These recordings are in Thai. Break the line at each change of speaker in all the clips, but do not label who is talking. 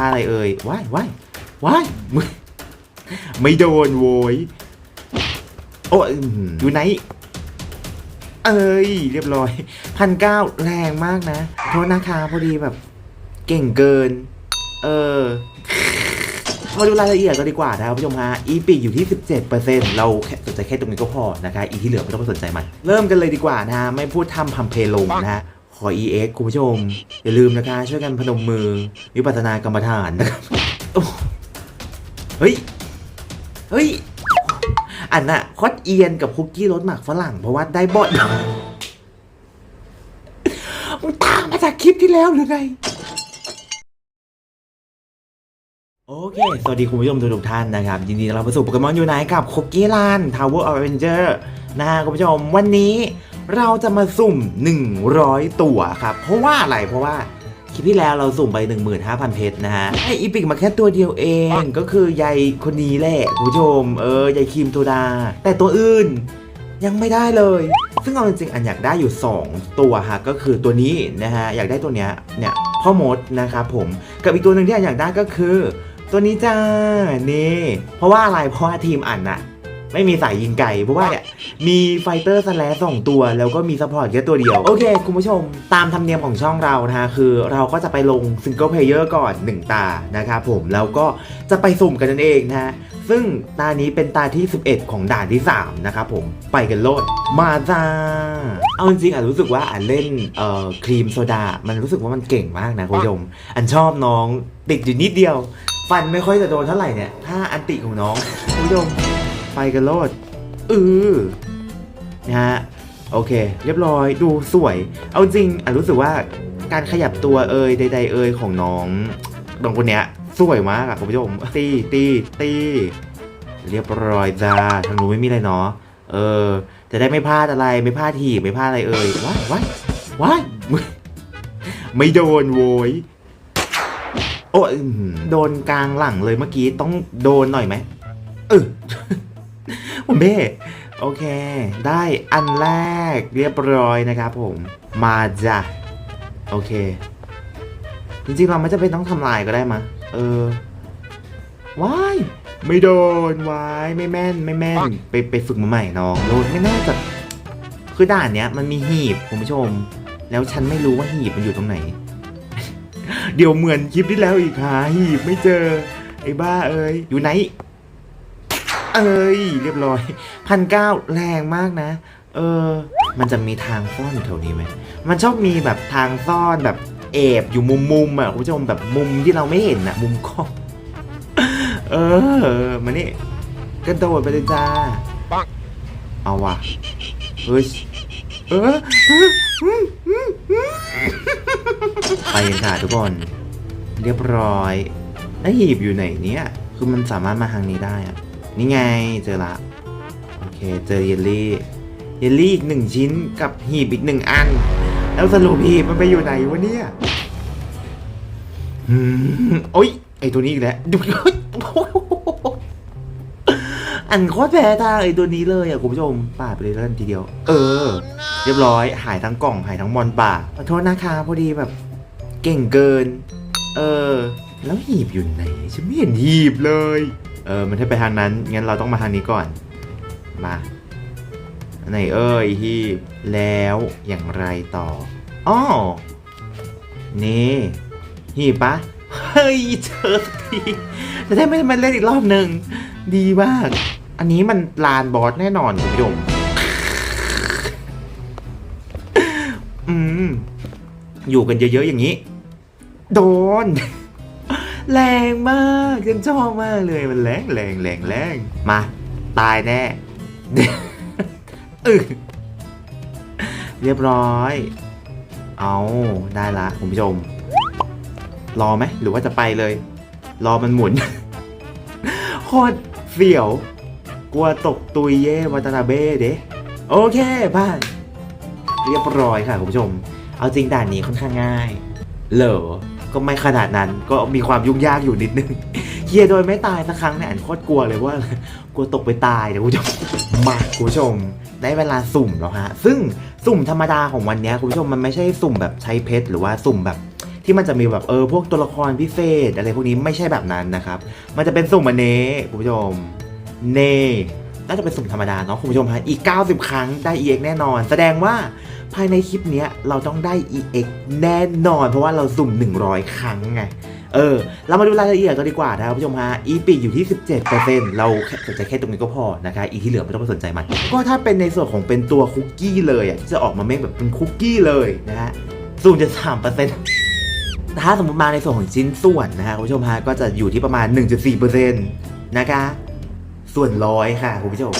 ลาดอะไรเอ่ยว้ายว้ายว้ายมึงไม่โดนโวยโอ้ยอยู่ไหน เอ้ย เรียบร้อยพันเก้าแรงมากนะโทษนะคะพอดีแบบ เก่งเกิน เออมาดูรายละเอียดกันดีกว่านะครับผู้ชมฮะ อีปีอยู่ที่ 17%เราแค่สนใจแค่ตรงนี้ก็พอนะคะ อีที่เหลือไม่ต้องไปสนใจมัน เริ่มกันเลยดีกว่านะ ไม่พูดทำพัมเพลงนะฮะ ขอ EX คุณผู้ชม อย่าลืมนะคะ ช่วยกันพนมมือ วิปัสสนากรรมฐานนะครับเฮ้ย เฮ้ย อันน่ะคอดเอียนกับคุกกี้รสหมักฝรั่ง เพราะว่าได้บอดมึงตามมาจากคลิปที่แล้วหรือไงโอเค สวัสดีคุณผู้ชมทุกท่านนะครับ ยินดีต้อนรับสู่โปเกมอนยูไนกับคุกกี้รันทาวเวอร์ออเวนเจอร์นะฮะคุณผู้ชมวันนี้ เราจะมาสุ่ม 100 ตัวครับ เพราะว่าอะไรเพราะว่าคลิปที่แล้วเราสุ่มไป 15,000 เพชรนะฮะให้อีพิกมาแค่ตัวเดียวเอง ก็คือยายคนนี้แหละคุณผู้ชมเออยายครีมโซดา แต่ตัวอื่นยังไม่ได้เลย ซึ่งเอาจริงๆอันอยากได้อยู่ 2 ตัวฮะก็คือตัวนี้นะฮะอยากได้ตัวเนี้ยเนี่ยพ่อมดนะครับผมกับอีกตัวหนึ่งที่อันอยากได้ก็คือ ตัวนี้จ้านี่เพราะว่าอะไรเพราะว่าทีมอันน่ะ ไม่มีสายยิงไก่เพราะว่าเนี่ยมีไฟเตอร์สแลสองตัว แล้วก็มีซัพพอร์ตแค่ตัวเดียว โอเค คุณผู้ชม ตามธรรมเนียมของช่องเรานะฮะคือเราก็จะไปลงซิงเกิลเพลเยอร์ก่อน 1 ตานะครับผมแล้วก็จะไปสุ่มกันนั่นเองนะฮะซึ่งตานี้เป็นตาที่ 11 ของด่านที่ 3 นะครับผมไปกันโลด มาจ้า เอาจริงๆอะรู้สึกว่าอะเล่นเอ่อครีมโซดา มันรู้สึกว่ามันเก่งมากนะคุณผู้ชม อันชอบน้องติดอยู่นิดเดียว ฟันไม่ค่อยจะโดนเท่าไหร่เนี่ยถ้าอันติของน้องคุณผู้ชมไป กันโลดอือนะฮะโอเค เรียบร้อยดูสวย เอาจริงอะรู้สึกว่าการขยับตัวเอยใด ๆ เอยของน้องน้องคนเนี้ยสวยมากอะคุณผู้ชมตีตีตีเรียบร้อยจ้าทางนู้นไม่มีอะไรเนาะเออ จะได้ไม่พลาดอะไรไม่พลาดทีไม่พลาดอะไรเอ่ยว้ายว้ายว้ายไม่โดนโวยโอ้ยโดนกลางหลังเลยเมื่อกี้ต้องโดนหน่อยไหมเออ เบ้โอเค ได้อันแรกเรียบร้อยนะครับผม มาจ้ะ โอเค จริงๆ เราไม่จะเป็นต้องทำลายก็ได้มะ เออ ว้าย ไม่โดนวายไม่แม่น ไม่แม่น ไปไปฝึกมาใหม่น้องโดนไม่น่าจะ คือด่านเนี้ยมันมีหีบคุณผู้ชม แล้วฉันไม่รู้ว่าหีบมันอยู่ตรงไหน เดี๋ยวเหมือนคลิปที่แล้วอีกหาหีบไม่เจอ ไอ้บ้าเอ้ย อยู่ไหน เอ้ย เรียบร้อยพันเก้าแรงมากนะ เออ มันจะมีทางซ่อนอยู่แถวนี้ไหม มันชอบมีแบบทางซ่อนแบบแอบอยู่มุมมุมอะคุณผู้ชมแบบมุมที่เราไม่เห็นอะ มุมกล้องเออ มานี่กระโดดไปเลยจ้า
ปัง
เอาว่ะเฮ้ยเออไปกันค่ะทุกคนเรียบร้อยแล้วหีบอยู่ไหนเนี่ย คือมันสามารถมาทางนี้ได้อะ นี่ไงเจอละโอเคเจอเยลลี่เยลลี่อีกหนึ่งชิ้นกับหีบอีกหนึ่งอัน แล้วสรุปหีบมันไปอยู่ไหนวะเนี่ยอืมโอ๊ยไอตัวนี้อีกแล้วดูอันโคตรแพ้ทางไอตัวนี้เลยอะคุณผู้ชมป่าดไปเลยแล้วกันทีเดียว เออ เรียบร้อย หายทั้งกล่องหายทั้งมอนป่าขอโทษนะคะพอดีแบบ เก่งเกิน เออ แล้วหีบอยู่ไหนฉันไม่เห็นหีบเลย เออมันให้ไปทางนั้น งั้นเราต้องมาทางนี้ก่อน มาไหนเอ้ยหีบแล้วอย่างไรต่ออ้อนี่หีบปะเฮ้ยเจอสักทีจะได้ไม่มาเล่นอีกรอบหนึ่งดีมาก อันนี้มันลานบอสแน่นอนคุณผู้ชมอืมอยู่กันเยอะๆอย่างนี้ โดน แรงมากฉันชอบมากเลยมันแรงแรงแรงแรงมา ตายแน่อึเรียบร้อย เอาได้ละคุณผู้ชม รอไหมหรือว่าจะไปเลย รอมันหมุนโคตรเสียว กลัวตกตุยเย่วัตนาเบ้เด้โอเคผ่านเรียบร้อยค่ะคุณผู้ชม เอาจริงด่านนี้ค่อนข้างง่าย เหรอ ก็ไม่ขนาดนั้นก็มีความยุ่งยากอยู่นิดนึงเฮียโดยไม่ตายสักครั้งเนี่ยอันโคตรกลัวเลยว่ากลัวตกไปตายเดี๋ยวคุณผู้ชมมาคุณผู้ชม ได้เวลาสุ่มแล้วฮะ ซึ่งสุ่มธรรมดาของวันนี้คุณผู้ชมมันไม่ใช่สุ่มแบบใช้เพชรหรือว่าสุ่มแบบที่มันจะมีแบบเออพวกตัวละครพิเศษ อะไรพวกนี้ไม่ใช่แบบนั้นนะครับ มันจะเป็นสุ่มอันนี้คุณผู้ชมเนน่าจะเป็นสุ่มธรรมดาเนาะคุณผู้ชมฮะอีก 90 ครั้งได้ EX แน่นอน แสดงว่า ภายในคลิปเนี้ยเราต้องได้ EX แน่นอน เพราะว่าเราสุ่ม 100 ครั้งไง เออ เรามาดูรายละเอียดกันดีกว่านะครับผู้ชมฮะอีปีอยู่ที่ 17%เราสนใจแค่ตรงนี้ก็พอนะคะ อีกที่เหลือไม่ต้องไปสนใจมัน ก็ถ้าเป็นในส่วนของเป็นตัวคุกกี้เลยอะที่จะออกมาเมคแบบเป็นคุกกี้เลยนะฮะศูนย์จุดสามเปอร์เซ็นต์ถ้าสมมติมาในส่วนของชิ้นส่วนนะฮะคุณผู้ชมฮะก็จะอยู่ที่ประมาณ 1.4%นะคะส่วนร้อยค่ะคุณผู้ชม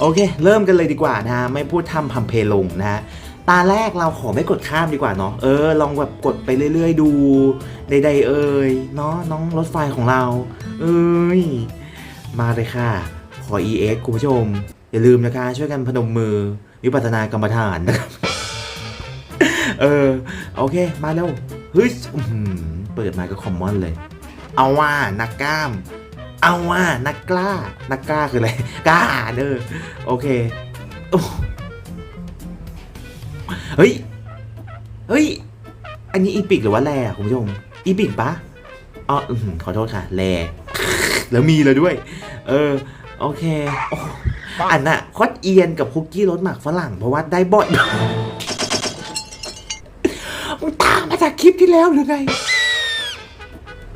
โอเค เริ่มกันเลยดีกว่านะฮะไม่พูดทำพัมเพลงนะฮะ ตาแรกเราขอไม่กดข้ามดีกว่าเนาะเออ ลองแบบกดไปเรื่อย ๆ ดูใดๆเอ่ยเนาะน้องรถไฟของเรา เอ้ยมาเลยค่ะ ขอ EX คุณผู้ชม อย่าลืมนะคะ ช่วยกันพนมมือ วิปัสสนากรรมฐานนะครับ เออ โอเค มาเร็วเฮ้ยเปิดมาก็คอมมอนเลย เอาว่านักกล้าม เอาว่านักกล้า นักกล้าคืออะไร กล้าเด้อโอเคโอ้ เฮ้ย เฮ้ย อันนี้อีปิกหรือว่าแร่อะคุณผู้ชมอีปิกปะอ๋ออื้อหือขอโทษค่ะแร่แล้วมีเลยด้วย เออ โอเคโอ้อันน่ะโคอดเอียนกับคุกกี้รสหมักฝรั่ง เพราะว่าได้บ่อยมันตามมาจากคลิปที่แล้วหรือไง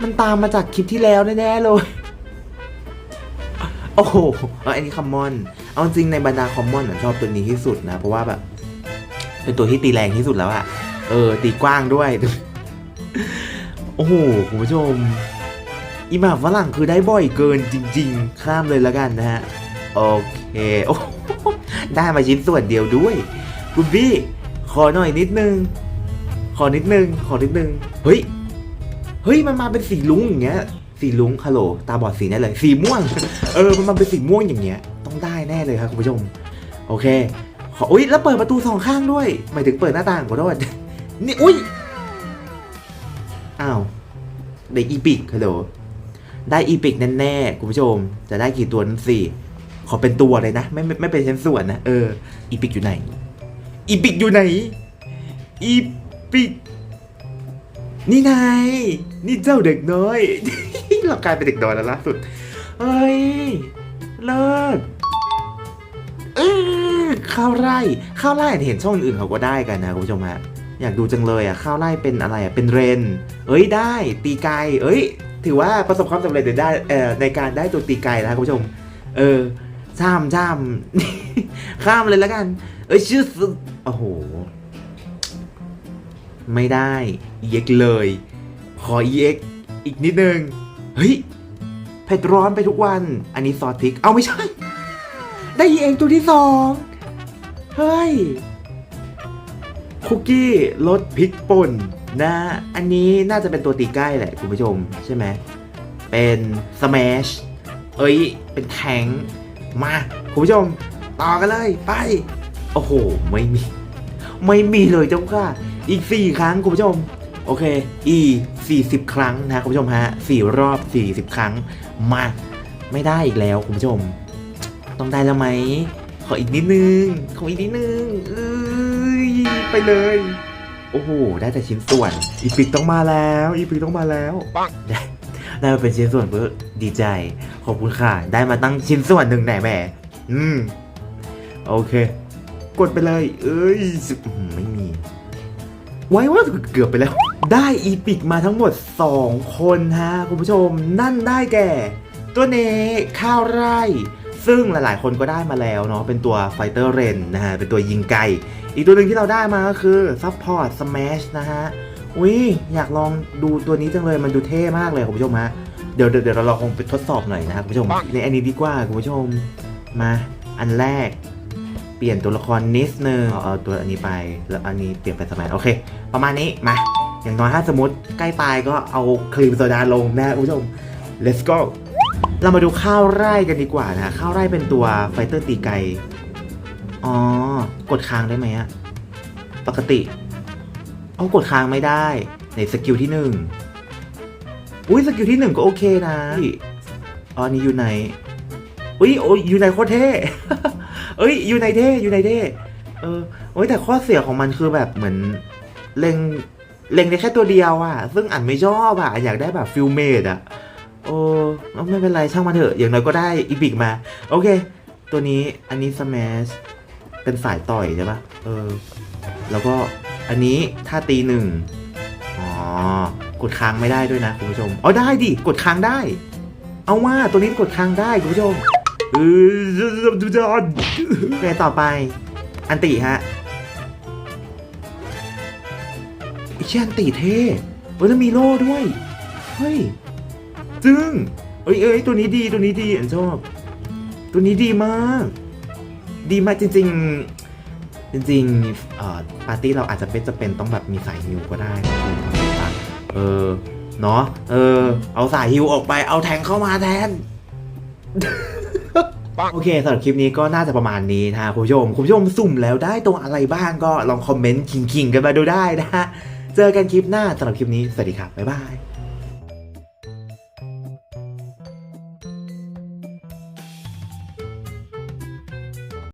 มันตามมาจากคลิปที่แล้วแน่ๆเลย โอ้โหเอาอันนี้คอมมอน เอาจริงในบรรดาคอมมอนผมชอบตัวนี้ที่สุดนะ เพราะว่าแบบ เป็นตัวที่ตีแรงที่สุดแล้วอะเออ ตีกว้างด้วย โอ้โห คุณผู้ชม อีหมาฝรั่งคือได้บ่อยเกินจริง ๆ ข้ามเลยแล้วกันนะฮะ โอเค โอ้ได้มาชิ้นส่วนเดียวด้วย คุณพี่ ขอหน่อยนิดนึง ขอนิดนึง ขอนิดนึง เฮ้ย เฮ้ย มันมาเป็นสีลุงอย่างเงี้ย สีลุงฮัลโหล ตาบอดสีแน่เลย สีม่วง เออ มันมาเป็นสีม่วงอย่างเงี้ย ต้องได้แน่เลยครับคุณผู้ชม โอเค ขออุ้ยแล้วเปิดประตูสองข้างด้วยหมายถึงเปิดหน้าต่างขอโทษนี่อุ้ยอ้าวได้อีพิกฮัลโหลได้อีพิกแน่ๆคุณผู้ชม จะได้กี่ตัวนั้นสิขอเป็นตัวเลยนะ ไม่ไม่ไม่เป็นชิ้นส่วนนะเอออีพิกอยู่ไหนอีพิกอยู่ไหนอีพิกนี่ไงนี่เจ้าเด็กน้อยเรากลายเป็นเด็กน้อยแล้วล่าสุดเฮ้ยเลิศเออ ข้าวไร่ ข้าวไร่เห็นช่องอื่นเขาก็ได้กันนะคุณผู้ชมฮะอยากดูจังเลยอะข้าวไร่เป็นอะไรอะเป็นเรน เอ้ยได้ ตีไกเอ้ย ถือว่าประสบความสำเร็จได้เอ่อในการได้ตัวตีไกลแล้วคุณผู้ชม เออช่ำช่ำข้ามเลยแล้วกัน เอ้ยชื่อสุดโอ้โห ไม่ได้ EX เลย ขอ EX อีกนิดนึง เฮ้ยเผ็ดร้อนไปทุกวัน อันนี้ซอสพริก เอาไม่ใช่ ได้ EX ตัวที่สอง เฮ้ย คุกกี้รสพริกป่นนะ อันนี้น่าจะเป็นตัวตีใกล้แหละคุณผู้ชมใช่ไหม เป็นสแมชเอ้ย เป็นแทงมา คุณผู้ชม ต่อกันเลย ไป โอ้โห ไม่มี ไม่มีเลยเจ้าค่ะ อีก 4 ครั้งคุณผู้ชม โอเค อี40 ครั้งนะคุณผู้ชมฮะ4รอบ 40 ครั้ง มา ไม่ได้อีกแล้วคุณผู้ชม ต้องได้แล้วไหม ขออีกนิดนึง ขออีกนิดนึงเอ้ยไปเลย โอ้โห ได้แต่ชิ้นส่วน อีพิกต้องมาแล้ว อีพิกต้องมาแล้ว
ปัง
ได้ได้มาเป็นชิ้นส่วนเพื่อดีใจ ขอบคุณค่ะ ได้มาตั้งชิ้นส่วนหนึ่งแหน่แหม่ อืม โอเค กดไปเลย เอ้ยสิอื้อหือไม่มี ไว้ว่าเกือบไปแล้ว ได้อีพิกมาทั้งหมด 2 คนฮะ คุณผู้ชม นั่นได้แก่ ตัวเนข้าวไร่ ซึ่งหลายๆ คนก็ได้มาแล้วเนาะเป็นตัวไฟเตอร์เรนนะฮะเป็นตัวยิงไกอีกตัวหนึ่งที่เราได้มาก็คือซัพพอร์ตส a s h นะฮะอุ้ยอยากลองดูตัวนี้จังเลยมันดูเท่มากเลยคุณผู้ชมฮะเดี๋ยวเดี๋ยวเดี๋ยวเราลองไปทดสอบหน่อยนะครับคุณผู้ชมในอันนี้ดีกว่าคุณผู้ชมมาอันแรก เปลี่ยนตัวละครนิดนึงเอาเอาตัวอันนี้ไปแล้วอันนี้เปลี่ยนเป็นสมัยโอเค ประมาณนี้มาอย่างน้อยถ้าสมมติใกล้ตายก็เอาครีมโซดาลงนะคุณผู้ชม let's go เรามาดูข้าวไร่กันดีกว่านะ ข้าวไร่เป็นตัวไฟเตอร์ตีไกอ๋อ กดค้างได้ไหมอะปกติ เอากดค้างไม่ได้ ในสกิลที่หนึ่งอุ้ยสกิลที่หนึ่งก็โอเคนะอ๋ออันนี้อยู่ไหนอุ้ยโอ้ยอยู่ไหนโคตรเท่เอ้ยอยู่ไหนเท่อยู่ไหนเท่เออโอ้ยแต่ข้อเสียของมันคือแบบเหมือนเล็งเล็งได้แค่ตัวเดียวอะซึ่งอันไม่ชอบอะอยากได้แบบฟิลเมดอะ โอ้ไม่เป็นไรช่างมันเถอะ อย่างน้อยก็ได้อีพิกมา โอเค ตัวนี้อันนี้สมัชเป็นสายต่อยใช่ปะเออ แล้วก็อันนี้ถ้าตีหนึ่งอ๋อกดค้างไม่ได้ด้วยนะคุณผู้ชม อ๋อได้ดิ กดค้างได้ เอาว่าตัวนี้กดค้างได้คุณผู้ชมเออดูจอนโอเคต่อไป อันติฮะไอ้เชี่ยอันติเท่เฮ้ยแล้วมีโล่ด้วย เฮ้ย จึงเอ้ยเอ้ยตัวนี้ดีตัวนี้ดีอันชอบ ตัวนี้ดีมาก ดีมากจริง ๆ จริงๆเอ่อปาร์ตี้เราอาจจะเป็นจะเป็นต้องแบบมีสายฮิวก็ได้นะคุณครับเออเนาะเออ เอาสายฮิวออกไปเอาแทงเข้ามาแทนโอเคสำหรับคลิปนี้ก็น่าจะประมาณนี้นะฮะคุณผู้ชมคุณผู้ชมสุ่มแล้วได้ตัวอะไรบ้างก็ลองคอมเมนต์คิงๆกันมาดูได้นะฮะเจอกันคลิปหน้าสำหรับคลิปนี้สวัสดีครับบ๊ายบาย